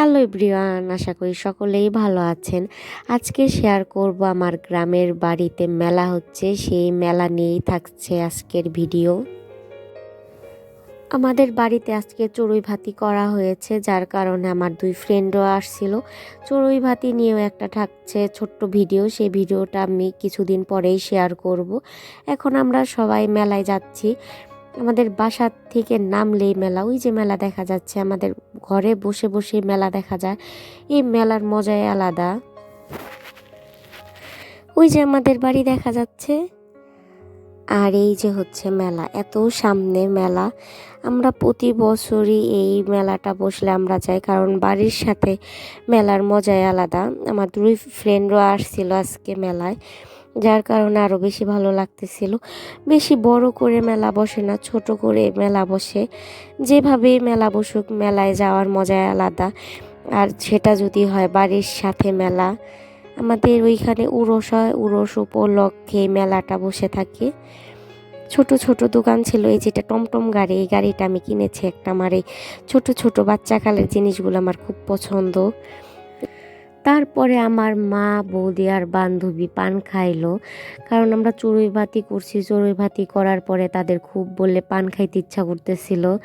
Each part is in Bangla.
হ্যালো এভরিওয়ান, আশা করি সকলেই ভালো আছেন। আজকে শেয়ার করব আমার গ্রামের বাড়িতে মেলা হচ্ছে, সেই মেলা নিয়েই থাকছে আজকের ভিডিও আমাদের বাড়িতে আজকে চড়ুই ভাতি করা হয়েছে, যার কারণে আমার দুই ফ্রেন্ডও আসছিল। চড়ুই ভাতি নিয়েও একটা থাকছে ছোট্ট ভিডিও সেই ভিডিওটা আমি কিছুদিন পরেই শেয়ার করব। এখন আমরা সবাই মেলায় যাচ্ছি। আমাদের বাসার থেকে নামলেই মেলা, ওই যে মেলা দেখা যাচ্ছে, আমাদের ঘরে বসে বসে মেলা দেখা যায়। এই মেলার মজাই আলাদা। ওই যে আমাদের বাড়ি দেখা যাচ্ছে, আর এই যে হচ্ছে মেলা, এত সামনে মেলা। আমরা প্রতি বছরই এই মেলাটা বসলে আমরা যাই, কারণ বাড়ির সাথে মেলার মজাই আলাদা। আমার দুই ফ্রেন্ডরা আসছিল আজকে মেলায়। যার কারণে আরও বেশি ভালো লাগতেছিল। বেশি বড় করে মেলা বসে না, ছোট করে মেলা বসে। যেভাবে মেলা বসুক, মেলায় যাওয়ার মজাই আলাদা। আর সেটা যদি হয় বাড়ির সাথে মেলা। আমাদের ওইখানে উরস হয়, উরস উপলক্ষে মেলাটা বসে থাকে। ছোট ছোট দোকান ছিল, এই যেটা টমটম গাড়ি, এই গাড়িটা আমি কিনেছি একটা আমার এই ছোট ছোট বাচ্চা কালের জিনিসগুলো আমার খুব পছন্দ। তারপরে আমার মা, বৌদি আর বান্ধবী পান খাইলো। কারণ আমরা চড়ুই ভাতি করছি। চড়ুই ভাতি করার পরে তাদের খুব বললে পান খাইতে ইচ্ছা করতেছিল।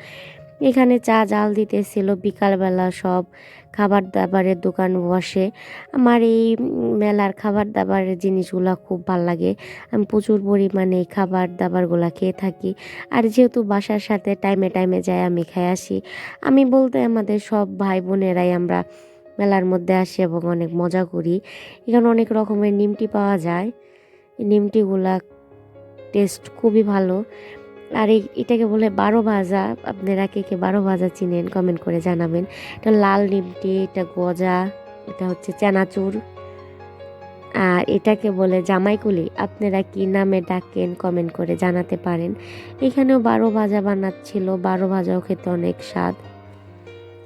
এখানে চা, জাল দিতেছিল। বিকালবেলা সব খাবার দাবারের দোকান বসে। আমার এই মেলার খাবার দাবারের জিনিসগুলো খুব ভালো লাগে। আমি প্রচুর পরিমাণে এই খাবার দাবারগুলো খেয়ে থাকি। আর যেহেতু বাসার সাথে টাইমে টাইমে যাই, আমি খাই আসি। আমি বলতে আমাদের সব ভাই বোনেরাই আমরা মেলার মধ্যে আসি এবং অনেক মজা করি। এখানে অনেক রকমের নিমটি পাওয়া যায়। নিমটিগুলা টেস্ট খুবই ভালো। আর এই, এটাকে বলে বারো ভাজা, আপনারা কে কে বারো ভাজা চিনেন কমেন্ট করে জানাবেন। এটা লাল নিমটি, এটা গজা, এটা হচ্ছে চানাচুর। আর এটাকে বলে জামাইকুলি, আপনারা কি নামে ডাকেন কমেন্ট করে জানাতে পারেন। এখানেও বারো ভাজা বানাচ্ছিল, বারো ভাজাও খেতে অনেক স্বাদ।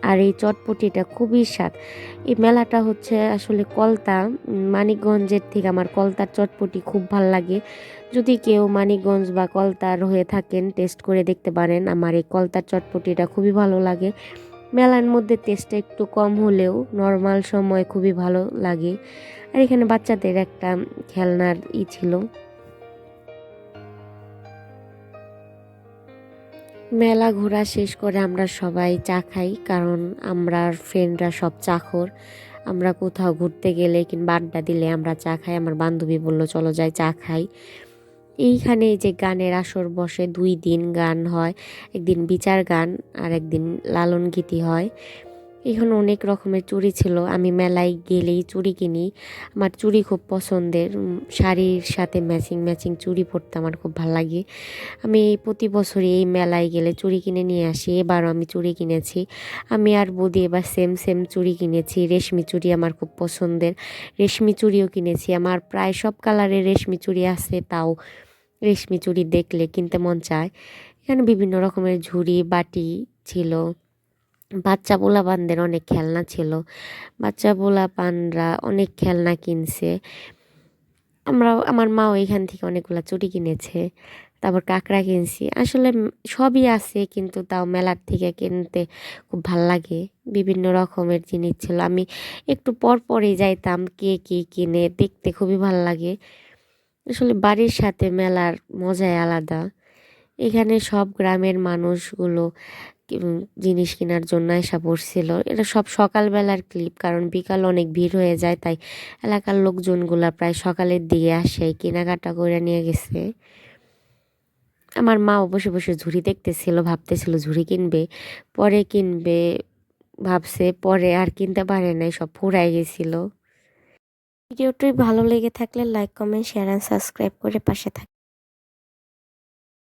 আর এই চটপটিটা খুবই স্বাদ। এই মেলাটা হচ্ছে আসলে কলতা মানিকগঞ্জের থেকে আমার কলতার চটপটি খুব ভালো লাগে। যদি কেউ মানিকগঞ্জ বা কলতার হয়ে থাকেন টেস্ট করে দেখতে পারেন, আমার এই কলতার চটপটিটা খুবই ভালো লাগে। মেলার মধ্যে টেস্টটা একটু কম হলেও নর্মাল সময় খুবই ভালো লাগে। আর এখানে বাচ্চাদের একটা খেলনার ই ছিল। মেলা ঘোরা শেষ করে আমরা সবাই চা খাই, কারণ আমরা ফ্রেন্ডরা সব চাখর আমরা কোথাও ঘুরতে গেলে কিংবা আড্ডা দিলে আমরা চা খাই। আমার বান্ধবী বলল, চলো যাই, চা খাই। এইখানে যে গানের আসর বসে দুই দিন গান হয়। একদিন বিচার গান আর একদিন লালন গীতি হয়। এখানে অনেক রকমের চুড়ি ছিল। আমি মেলায় গেলেই চুড়ি কিনি। আমার চুড়ি খুব পছন্দের। শাড়ির সাথে ম্যাচিং ম্যাচিং চুড়ি পরতে আমার খুব ভালো লাগে। আমি প্রতি বছরই এই মেলায় গেলে চুড়ি কিনে নিয়ে আসি। এবারও আমি চুড়ি কিনেছি। আমি আর বৌদি এবার সেম সেম চুড়ি কিনেছি। রেশমি চুড়ি আমার খুব পছন্দের। রেশমি চুড়িও কিনেছি। আমার প্রায় সব কালারের রেশমি চুড়ি আছে, তাও রেশমি চুড়ি দেখলে কিনতে মন চায়। এখানে বিভিন্ন রকমের ঝুড়ি, বাটি ছিল। বাচ্চা পোলা পানদের অনেক খেলনা ছিল। বাচ্চা পোলা পানরা অনেক খেলনা কিনছে। আমরা আমার মাও এখান থেকে অনেকগুলো চুড়ি কিনেছে, তারপর কাঁকড়া কিনছি। আসলে সবই আছে, কিন্তু তাও মেলার থেকে কিনতে খুব ভালো লাগে। বিভিন্ন রকমের জিনিস ছিল। আমি একটু পর পরই যাইতাম কে কী কিনে, দেখতে খুবই ভালো লাগে। আসলে বাড়ির সাথে মেলার মজাই আলাদা। এখানে সব গ্রামের মানুষগুলো জিনিস কেনার জন্য এসা পড়ছিল। এটা সব সকালবেলার ক্লিপ কারণ বিকাল অনেক ভিড় হয়ে যায়, তাই এলাকার লোকজনগুলা প্রায় সকালের দিকে আসে, কেনাকাটা করে নিয়ে গেছে। আমার মা বসে বসে ঝুড়ি দেখতেছিল, ভাবতেছিল ঝুড়ি কিনবে, পরে কিনবে, ভাবছে পরে আর কিনতে পারে নাই, সব ফুরাই গেছিল। ভিডিওটি ভালো লেগে থাকলে like comment share and subscribe করে পাশে থাক